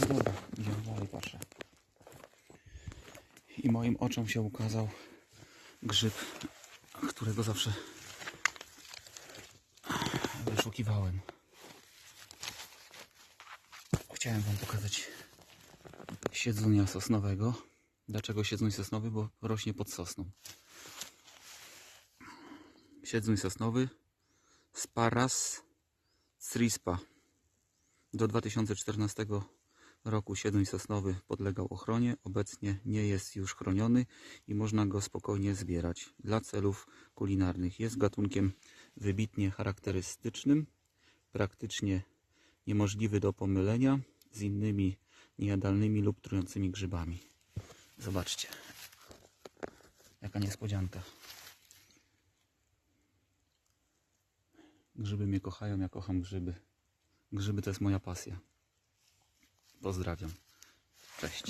Dobra, idziemy dalej, patrzę. I moim oczom się ukazał grzyb, którego zawsze wyszukiwałem. Chciałem Wam pokazać siedzunia sosnowego. Dlaczego siedzuń sosnowy? Bo rośnie pod sosną. Siedzuń sosnowy Sparas Crispa. Do 2014 roku siedzuń sosnowy podlegał ochronie. Obecnie nie jest już chroniony i można go spokojnie zbierać dla celów kulinarnych. Jest gatunkiem wybitnie charakterystycznym, praktycznie niemożliwy do pomylenia z innymi niejadalnymi lub trującymi grzybami. Zobaczcie, jaka niespodzianka. Grzyby mnie kochają, ja kocham grzyby. Grzyby to jest moja pasja. Pozdrawiam. Cześć.